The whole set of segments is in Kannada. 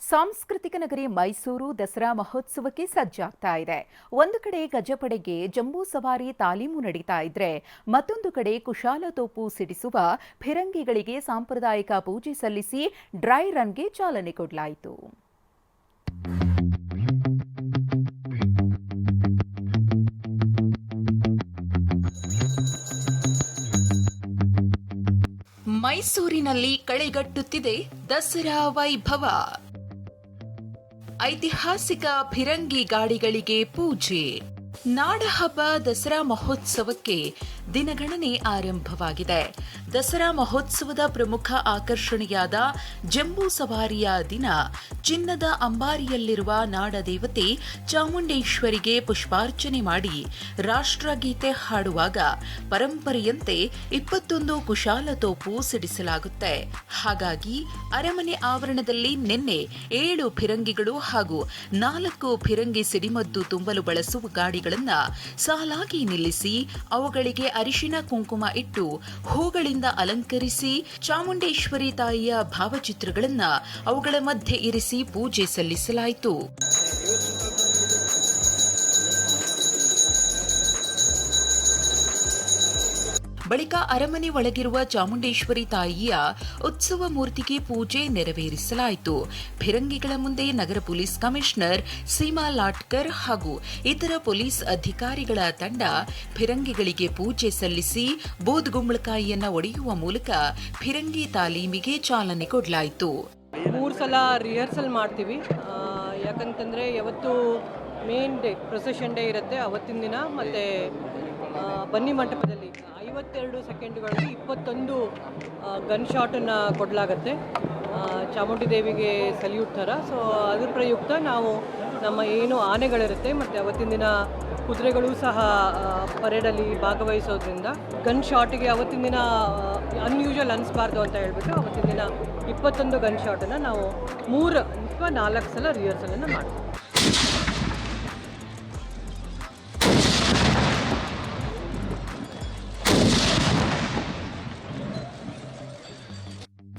ಸಾಂಸ್ಕೃತಿಕ ನಗರಿ ಮೈಸೂರು ದಸರಾ ಮಹೋತ್ಸವಕ್ಕೆ ಸಜ್ಜಾಗ್ತಾ ಇದೆ. ಒಂದು ಕಡೆ ಗಜಪಡೆಗೆ ಜಂಬೂ ಸವಾರಿ ತಾಲೀಮು ನಡೀತಾ ಇದ್ರೆ ಮತ್ತೊಂದು ಕಡೆ ಕುಶಾಲ ತೋಪು ಸಿಡಿಸುವ ಫಿರಂಗಿಗಳಿಗೆ ಸಾಂಪ್ರದಾಯಿಕ ಪೂಜೆ ಸಲ್ಲಿಸಿ ಡ್ರೈ ರನ್ಗೆ ಚಾಲನೆ ಕೊಡಲಾಯಿತು. ಮೈಸೂರಿನಲ್ಲಿ ಕಳೆಗಟ್ಟುತ್ತಿದೆ ದಸರಾ ವೈಭವ. ಐತಿಹಾಸಿಕ ಫಿರಂಗಿ ಗಾಡಿಗಳಿಗೆ ಪೂಜೆ. ನಾಡಹಬ್ಬ ದಸರಾ ಮಹೋತ್ಸವಕ್ಕೆ ದಿನಗಣನೆ ಆರಂಭವಾಗಿದೆ. ದಸರಾ ಮಹೋತ್ಸವದ ಪ್ರಮುಖ ಆಕರ್ಷಣೆಯಾದ ಜಂಬೂ ಸವಾರಿಯ ದಿನ ಚಿನ್ನದ ಅಂಬಾರಿಯಲ್ಲಿರುವ ನಾಡದೇವತೆ ಚಾಮುಂಡೇಶ್ವರಿಗೆ ಪುಷ್ಪಾರ್ಚನೆ ಮಾಡಿ ರಾಷ್ಟ್ರಗೀತೆ ಹಾಡುವಾಗ ಪರಂಪರೆಯಂತೆ ಇಪ್ಪತ್ತೊಂದು ಕುಶಾಲ ತೋಪು ಸಿಡಿಸಲಾಗುತ್ತೆ. ಹಾಗಾಗಿ ಅರಮನೆ ಆವರಣದಲ್ಲಿ ನಿನ್ನೆ ಏಳು ಫಿರಂಗಿಗಳು ಹಾಗೂ ನಾಲ್ಕು ಫಿರಂಗಿ ಸಿಡಿಮದ್ದು ತುಂಬಲು ಬಳಸುವ ಗಾಡಿಗಳನ್ನು ಸಾಲಾಗಿ ನಿಲ್ಲಿಸಿ ಅವುಗಳಿಗೆ ಅರಿಶಿನ ಕುಂಕುಮ ಇಟ್ಟು ಹೂಗಳಿಂದ ಅಲಂಕರಿಸಿ ಚಾಮುಂಡೇಶ್ವರಿ ತಾಯಿಯ ಭಾವಚಿತ್ರಗಳನ್ನು ಅವುಗಳ ಮಧ್ಯೆ ಇರಿಸಿ ಪೂಜೆ ಸಲ್ಲಿಸಲಾಯಿತು. ಬಳಿಕ ಅರಮನೆ ಒಳಗಿರುವ ಚಾಮುಂಡೇಶ್ವರಿ ತಾಯಿಯ ಉತ್ಸವ ಮೂರ್ತಿಗೆ ಪೂಜೆ ನೆರವೇರಿಸಲಾಯಿತು. ಫಿರಂಗಿಗಳ ಮುಂದೆ ನಗರ ಪೊಲೀಸ್ ಕಮಿಷನರ್ ಸೀಮಾ ಲಾಟ್ಕರ್ ಹಾಗೂ ಇತರ ಪೊಲೀಸ್ ಅಧಿಕಾರಿಗಳ ತಂಡ ಫಿರಂಗಿಗಳಿಗೆ ಪೂಜೆ ಸಲ್ಲಿಸಿ ಬೂದ್ಗುಂಬಳಕಾಯಿಯನ್ನ ಒಡೆಯುವ ಮೂಲಕ ಫಿರಂಗಿ ತಾಲೀಮಿಗೆ ಚಾಲನೆ ಕೊಡಲಾಯಿತು. ಮೂರು ಸಲ ರಿಹರ್ಸಲ್ ಮಾಡ್ತೀವಿ. ಯಾಕಂತಂದರೆ ಯಾವತ್ತು ಮೇನ್ ಡೇ ಪ್ರೊಸೆಷನ್ ಡೇ ಇರುತ್ತೆ. ಅವತ್ತಿನ ದಿನ ಮತ್ತು ಬನ್ನಿ ಮಂಟಪದಲ್ಲಿ. ಐವತ್ತೆರಡು ಸೆಕೆಂಡ್ಗಳಲ್ಲಿ ಇಪ್ಪತ್ತೊಂದು ಗನ್ ಶಾಟನ್ನು ಕೊಡಲಾಗತ್ತೆ. ಚಾಮುಂಡಿ ದೇವಿಗೆ ಸಲ್ಯೂಟ್ ಥರ. ಸೊ ಅದ್ರ ಪ್ರಯುಕ್ತ ನಾವು ನಮ್ಮ ಏನು ಆನೆಗಳಿರುತ್ತೆ, ಮತ್ತು ಅವತ್ತಿನ ದಿನ ಕುದುರೆಗಳು ಸಹ ಪರೇಡಲ್ಲಿ ಭಾಗವಹಿಸೋದ್ರಿಂದ ಗನ್ ಶಾಟಿಗೆ ಅವತ್ತಿನ ದಿನ ಅನ್ಯೂಶಲ್ ಅನಿಸ್ಬಾರ್ದು ಅಂತ ಹೇಳ್ಬಿಟ್ಟು ಅವತ್ತಿನ ದಿನ ಇಪ್ಪತ್ತೊಂದು ಗನ್ ಶಾಟನ್ನು ನಾವು ಮೂರು ಅಥವಾ ನಾಲ್ಕು ಸಲ ರಿಹರ್ಸಲನ್ನು ಮಾಡ್ತೀವಿ.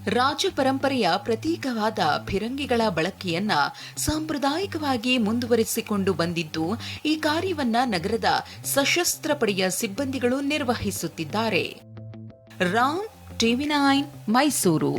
ರಾಜ ಪರಂಪರೆಯ ಪ್ರತೀಕವಾದ ಫಿರಂಗಿಗಳ ಬಳಕೆಯನ್ನ ಸಾಂಪ್ರದಾಯಿಕವಾಗಿ ಮುಂದುವರಿಸಿಕೊಂಡು ಬಂದಿದ್ದು, ಈ ಕಾರ್ಯವನ್ನ ನಗರದ ಸಶಸ್ತ್ರ ಪಡೆಯ ಸಿಬ್ಬಂದಿಗಳು ನಿರ್ವಹಿಸುತ್ತಿದ್ದಾರೆ. Ram TV nine Mysuru.